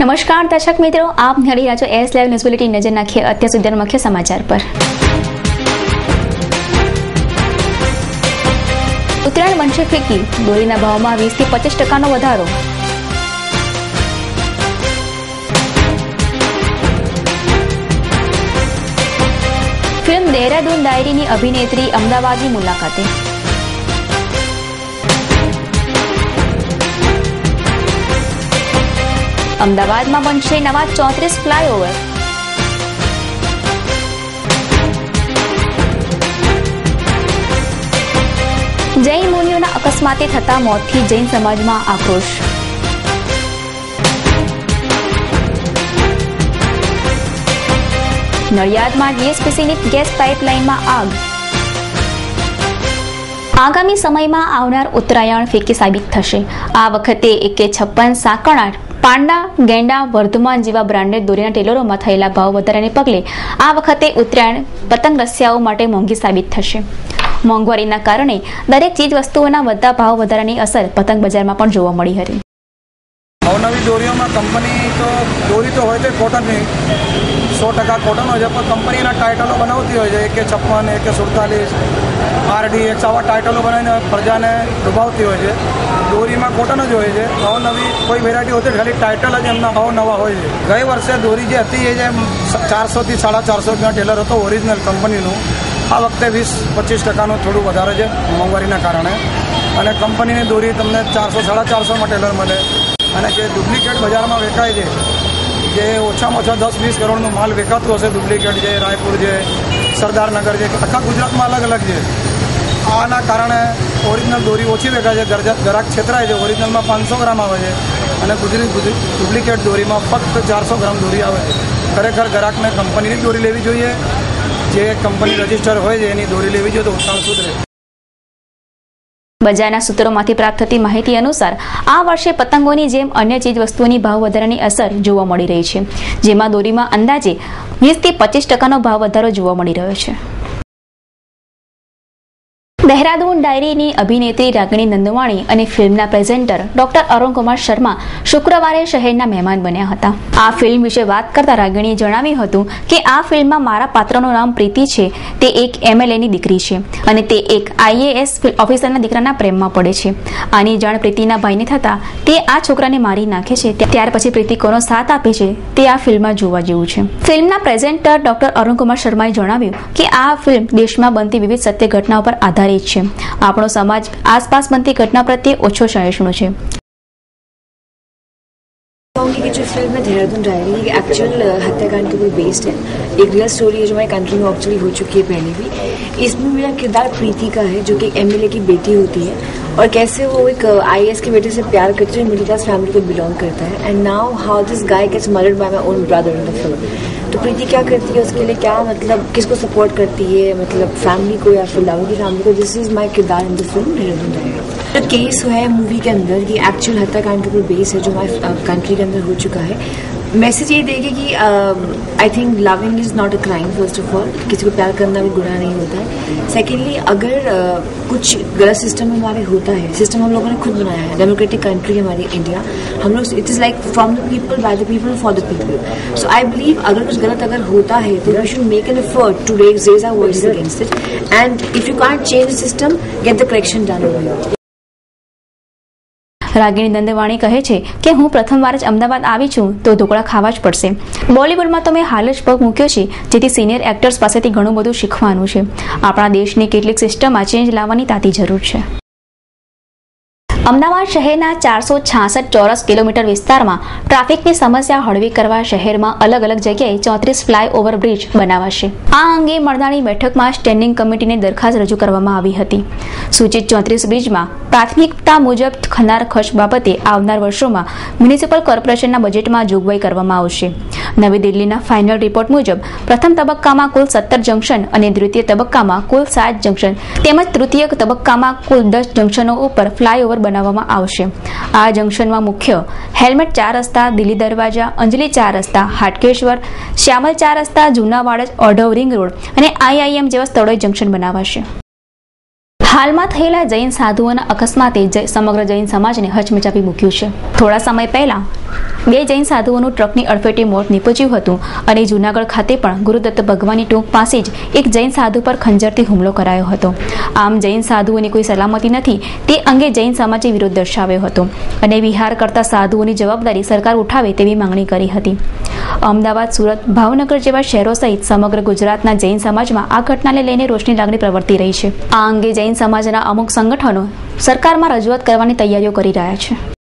નમસ્કાર, દર્શક મિત્રો. આપ નિહાળી રહ્યા છો એસ લાઈવ ન્યૂઝ બુલેટિન નજર નાખીએ અત્યાર સુધીના મુખ્ય સમાચાર પર. ઉત્તરાયણ બનશે ફીકી દોરીના ભાવમાં વીસથી પચીસ ટકાનો વધારો. ફિલ્મ દેહરાદૂન ડાયરીની અભિનેત્રી અમદાવાદની મુલાકાતે. અમદાવાદમાં બનશે નવા ચોત્રીસ ફ્લાયઓવર. જૈન મુનિઓના અકસ્માતે થતા મોતથી જૈન સમાજમાં આક્રોશ. નડિયાદમાં ડીએસપીસીની ગેસ પાઇપલાઇનમાં આગ. આગામી સમયમાં આવનાર ઉત્તરાયણ ફેંકી સાબિત થશે. આ વખતે એકે છપ્પન સાંકળ પાંડા, ગેંડા, વર્ધમાન જેવા બ્રાન્ડેડ દોરીના ટેલરોમાં થયેલા ભાવ વધારાને પગલે આ વખતે ઉત્તરાયણ પતંગ રસિયાઓ માટે મોંઘી સાબિત થશે. મોંઘવારીના કારણે દરેક ચીજ વસ્તુઓના વધતા ભાવ વધારાની અસર પતંગ બજારમાં પણ જોવા મળી હતી. નવી દોરીઓમાં કંપની તો, દોરી તો હોય છે કોટનની સો ટકા કોટન હોય છે, પણ કંપનીના ટાઇટલો બનાવતી હોય છે, એકે છપ્પન, એકે સુડતાલીસ. આરડી એક આવા ટાઇટલો બનાવીને પ્રજાને ડૂબાવતી હોય છે. દોરીમાં કોટન જ હોય છે. અવનવી કોઈ વેરાયટી હોતી ખાલી ટાઇટલ જ એમના ભાવ નવા હોય છે. ગઈ વર્ષે દોરી જે હતી એ જે ચારસોથી સાડા ચારસો રૂપિયા ટેલર હતો ઓરિજિનલ કંપનીનું. આ વખતે વીસ, પચીસ ટકાનું થોડું વધારે છે મોંઘવારીના કારણે. અને કંપનીની દોરી તમને ચારસો, સાડા ચારસોમાં ટેલર મળે. અને જે ડુપ્લિકેટ બજારમાં વેચાય છે, જે ઓછામાં ઓછા દસ, વીસ કરોડનો માલ વેચાતું હશે ડુપ્લિકેટ છે રાયપુર છે સરદારનગર છે, આખા ગુજરાતમાં અલગ અલગ છે. આના કારણે ઓરિજિનલ દોરી ઓછી વેચાય છે ગરાક છેતરાય છે. ઓરિજિનલમાં પાંચસો ગ્રામ આવે છે અને ગુજરાત ડુપ્લિકેટ દોરીમાં ફક્ત ચારસો ગ્રામ દોરી આવે છે. ખરેખર ગ્રાહકને કંપનીની દોરી લેવી જોઈએ. જે કંપની રજિસ્ટર હોય છે, એની દોરી લેવી જોઈએ તો ઉત્સાહ સુધરે. બજારના સૂત્રોમાંથી પ્રાપ્ત થતી માહિતી અનુસાર, આ વર્ષે પતંગોની જેમ અન્ય ચીજ વસ્તુઓની ભાવ વધારાની અસર જોવા મળી રહી છે, જેમાં દોરીમાં અંદાજે વીસથી પચીસ ટકાનો ભાવ વધારો જોવા મળી રહ્યો છે. દહેરાદૂન ડાયરીની અભિનેત્રી રાગણી નંદવાણી અને ફિલ્મના પ્રેઝેન્ટર ડોક્ટર અરુણકુમાર શર્મા શુક્રવારે શહેરના મહેમાન બન્યા હતા આ ફિલ્મ વિશે વાત કરતા રાગણીએ જણાવ્યું હતું કે આ ફિલ્મમાં મારા પાત્રનું નામ પ્રીતિ છે તે એક એમએલએની દીકરી છે અને તે એક આઈએએસ ઓફિસરના દીકરાના પ્રેમમાં પડે છે આની જાણ પ્રીતિના ભાઈને થતા તે આ છોકરાને મારી નાખે છે ત્યાર પછી પ્રીતિ કોનો સાથ આપે છે, તે આ ફિલ્મમાં જોવા જેવું છે. ફિલ્મના પ્રેઝેન્ટર ડોક્ટર અરુણકુમાર શર્માએ જણાવ્યું કે આ ફિલ્મ દેશમાં બનતી વિવિધ સત્ય ઘટનાઓ પર આધારિત છે. છે. આપણો સમાજ આસપાસ બનતી ઘટના પ્રત્યે ઓછો સહિષ્ણુ છે. कि जो फ़िल्म है देहरादून डायरी ये एक्चुअल हत्याकांड के ऊपर बेस्ड है। एक रियल स्टोरी है जो हमारी कंट्री में एक्चुअली हो चुकी है पहले भी। इसमें मेरा किरदार प्रीति का है, जो कि एमएलए की बेटी होती है। और कैसे वो एक आईएएस के बेटे से प्यार करती है मिडिल क्लास फैमिली को बिलोंग करता है। And now how this guy gets murdered by my own brother in the film तो प्रीति क्या करती है उसके लिए? क्या मतलब किसको सपोर्ट करती है? मतलब फैमिली को या फिर लव की फैमिली को? दिस इज़ माई किरदार in the film Dehradun diary case है मूवी के अंदर ये एक्चुअल हत्याकांड के ऊपर बेस है जो हमारे कंट्री के अंदर हो चुका है। मैसेज ये देगी कि I think loving is not a crime first of all किसी को प्यार करना भी गुनाह नहीं होता है। सेकेंडली अगर uh, कुछ गलत सिस्टम हमारे होता है सिस्टम हम लोगों ने खुद बनाया है डेमोक्रेटिक कंट्री हमारी इंडिया हम लोग it is like from the people by the people for the people so I believe अगर कुछ गलत अगर होता है तो we should make an effort to raise raise our voice against it and if you can't change the system get the correction done Ragini Nandwani કહે છે કે હું પ્રથમવાર જ અમદાવાદ આવી છું તો ઢોકળા ખાવા જ પડશે. બોલિવૂડમાં તો મેં હાલ જ પગ મૂક્યો છે, જેથી સિનિયર એક્ટર્સ પાસેથી ઘણું બધું શીખવાનું છે. આપણા દેશની કેટલીક સિસ્ટમમાં ચેન્જ લાવવાની તાતી જરૂર છે. અમદાવાદ શહેરના ચારસો છાસઠ ચોરસ કિલોમીટર વિસ્તારમાં ટ્રાફિકની સમસ્યા હળવી કરવા શહેરમાં અલગ અલગ જગ્યાએ ચોત્રીસ ફ્લાયઓવર બ્રિજ બનાવાશે. આ અંગે મળનારી બેઠકમાં સ્ટેન્ડિંગ કમિટીને દરખાસ્ત રજૂ કરવામાં આવી હતી. સૂચિત ચોત્રીસ બ્રિજમાં પ્રાથમિકતા મુજબ ખનાર ખર્ચ બાબતે આવનાર વર્ષોમાં મ્યુનિસિપલ કોર્પોરેશનના બજેટમાં જોગવાઈ કરવામાં આવશે. નવી દિલ્હીના ફાઇનલ રિપોર્ટ મુજબ, પ્રથમ તબક્કામાં કુલ સત્તર જંકશન અને દ્વિતીય તબક્કામાં કુલ સાત જંકશન તેમજ તૃતીય તબક્કામાં કુલ દસ જંકશનો ઉપર ફ્લાયઓવર બનાવવામાં આવશે. આ જંકશનમાં મુખ્ય હેલ્મેટ ચાર રસ્તા, દિલ્હી દરવાજા, અંજલિ ચાર રસ્તા, હાટકેશ્વર, શ્યામલ ચાર રસ્તા જૂના વાડજ ઓઢવ રિંગ રોડ અને આઈઆઈએમ જેવા સ્થળોએ જંકશન બનાવાશે. હાલમાં થયેલા જૈન સાધુઓના અકસ્માતે સમગ્ર જૈન સમાજને હચમચાવી મૂક્યું છે. થોડા સમય પહેલા બે જૈન સાધુઓનું ટ્રકની અડફેટે મોત નીપજ્યું હતું અને જૂનાગઢ ખાતે પણ ગુરુદત્ત ભગવાનની ટૂંક પાસે જ એક જૈન સાધુ પર ખંજરથી હુમલો કરાયો હતો. આમ જૈન સાધુઓની કોઈ સલામતી નથી. તે અંગે જૈન સમાજે વિરોધ દર્શાવ્યો હતો અને વિહાર કરતા સાધુઓની જવાબદારી સરકાર ઉઠાવે તેવી માંગણી કરી હતી. અમદાવાદ, સુરત, ભાવનગર જેવા શહેરો સહિત સમગ્ર ગુજરાતના જૈન સમાજમાં આ ઘટનાને લઈને રોષની લાગણી પ્રવર્તી રહી છે. આ અંગે જૈન સમાજના અમુક સંગઠનો સરકારમાં રજૂઆત કરવાની તૈયારીઓ કરી રહ્યા છે.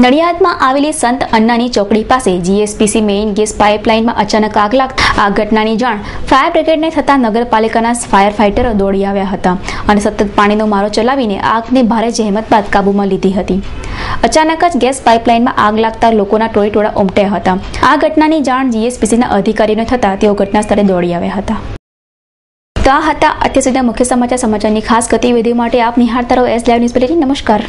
નડિયાદમાં આવેલી સંત અન્નાની ચોકડી પાસે જીએસપીસી મેઇન ગેસ પાઇપલાઇનમાં અચાનક આગ લાગતા આ ઘટનાની જાણ ફાયર બ્રિગેડને થતા નગરપાલિકાના ફાયર ફાઇટરો દોડી આવ્યા હતા અને સતત પાણીનો મારો ચલાવીને આગને ભારે જહેમત બાદ કાબૂમાં લીધી હતી. અચાનક જ ગેસ પાઇપલાઇનમાં આગ લાગતા લોકોના ટોળી ટોળા ઉમટ્યા હતા. આ ઘટનાની જાણ જીએસપીસીના અધિકારીને થતા તેઓ ઘટના સ્થળે દોડી આવ્યા હતા. તો આ હતા અત્યાર સુધીના મુખ્ય સમાચાર, સમાચારની ખાસ ગતિવિધિ માટે આપ નિહાળતા રહો એસ લાઈવ ન્યૂઝ નમસ્કાર.